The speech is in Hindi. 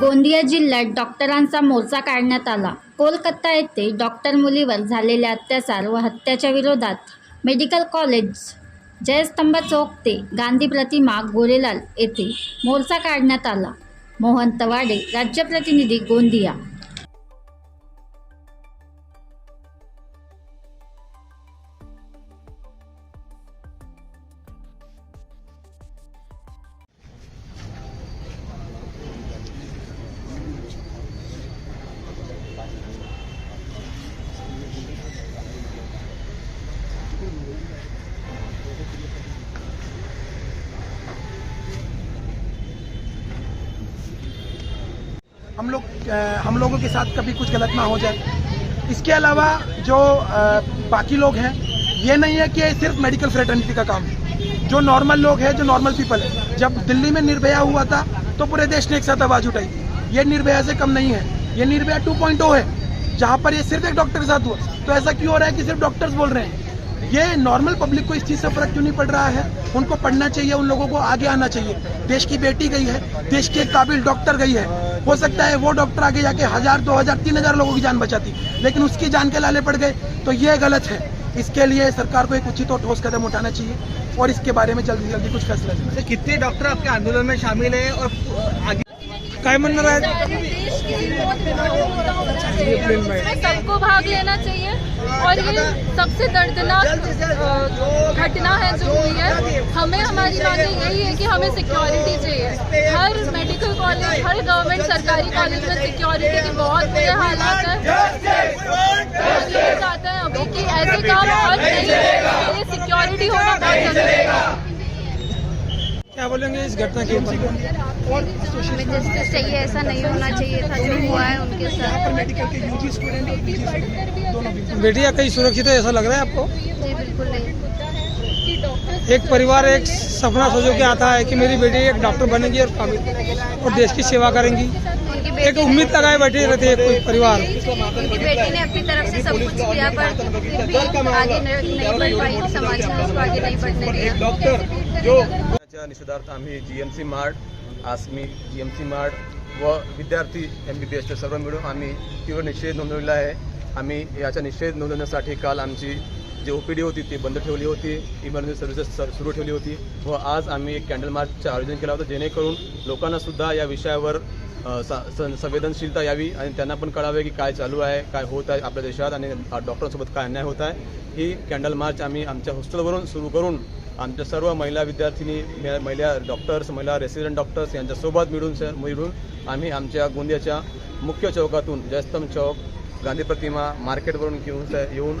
गोंदिया जिल्ह्यात डॉक्टरांचा मोर्चा काढण्यात आला. कोलकाता येथे डॉक्टर मुलीवर झालेले अत्याचार व हत्याच्या विरोधात मेडिकल कॉलेज जयस्तंभ चौक ते गांधी प्रतिमा गोरेलाल येथे मोर्चा काढण्यात आला. मोहन तवाडे राज्य प्रतिनिधी गोंदिया. हम लोग हम लोगों के साथ कभी कुछ गलत ना हो जाए। इसके अलावा जो अ, बाकी लोग हैं ये नहीं है कि सिर्फ़ मेडिकल फ्रेटर्निटी का काम। है जो नॉर्मल लोग हैं जो नॉर्मल पीपल है जब दिल्ली में निर्भया हुआ था तो पूरे देश ने एक साथ आवाज़ उठाई। ये निर्भया से कम नहीं है। ये निर्भया 2.0 है। जहाँ पर ये सिर्फ़ एक डॉक्टर के साथ हुआ। तो ऐसा क्यों हो रहा है कि सिर्फ़ डॉक्टर्स बोल रहे हैं? ये नॉर्मल पब्लिक को इस चीज़ से फ़र्क क्यों नहीं पड़ रहा है? उनको पढ़ना चाहिए उन लोगों को आगे आना चाहिए। देश की बेटी गई है देश की काबिल डॉक्टर गई है। हो सकता है वो डॉक्टर आगे जाके हज़ार दो हज़ार तीन हज़ार लोगों की जान बचाती लेकिन उसकी जान के लाले पड़ गए तो ये गलत है। इसके लिए सरकार को एक उचित और ठोस कदम उठाना चाहिए और इसके बारे में जल्दी जल्दी कुछ फैसला लेना। कितने डॉक्टर आपके आंदोलन में शामिल है और आगे? काय म्हणणार आहे? सबको भाग लेना चाहिए और ये सबसे दर्दनाक घटना है जो हुई है हमें हमारी मांगे यही है कि हमें सिक्योरिटी चाहिए। हर कॉलेज हर गवर्नमेंट सरकारी कॉलेज में सिक्योरिटी के बहुत बुरे हालात हैं। चाहते हैं अभी कि ऐसे काम और नहीं सिक्योरिटी होना बहुत ज़रूरी है। क्या बोलेंगे इस घटना के ऊपर? जस्टिस चाहिए ऐसा नहीं होना चाहिए था। जो हुआ है उनके साथ। मेडिकल के यूजी स्टूडेंट और पीजी स्टूडेंट दोनों भी। कहीं सुरक्षित है ऐसा लग रहा है आपको? जी बिल्कुल नहीं। एक परिवार एक सपना सोचो के आता है कि मेरी बेटी एक डॉक्टर बनेगी और काबिल और देश की सेवा करेंगी। एक उम्मीद लगाए बैठे रहते हैं कोई परिवार। उनकी बेटी ने अपनी तरफ़ से सब कुछ किया पर फिर भी आगे नहीं बढ़ पाई समाज ने उसको आगे नहीं बढ़ने दिया। डॉक्टर जो निषेधार्थ आम्ही जी मार्ट आसमी जी एम सी मार्ट व विद्यार्थी एम बी बी एसचे सर्व मिळून आम्ही तीव्र निषेध नोंदवलेला आहे. आम्ही याचा निषेध नोंदवण्यासाठी काल आमची जी ओ पी डी होती ती बंद ठेवली होती इमर्जन्सी सर्व्हिसेस सुरू ठेवली होती. व आज आम्ही एक कॅन्डल मार्चचं आयोजन केलं होतं जेणेकरून लोकांना सुद्धा या विषयावर स- संवेदनशीलता यावी आणि त्यांना पण कळावे की काय चालू आहे काय होत आहे आपल्या देशात आणि डॉक्टरांसोबत काय अन्याय होत आहे. ही कॅन्डल मार्च आम्ही आमच्या हॉस्टेलवरून सुरू करून आमच्या सर्व महिला विद्यार्थिनी महिला डॉक्टर्स महिला रेसिडेंट डॉक्टर्स यांच्यासोबत मिळून मिळून आम्ही आमच्या गोंदियाच्या मुख्य चौकातून जयस्तंभ चौक गांधी प्रतिमा मार्केटवरून घेऊन येऊन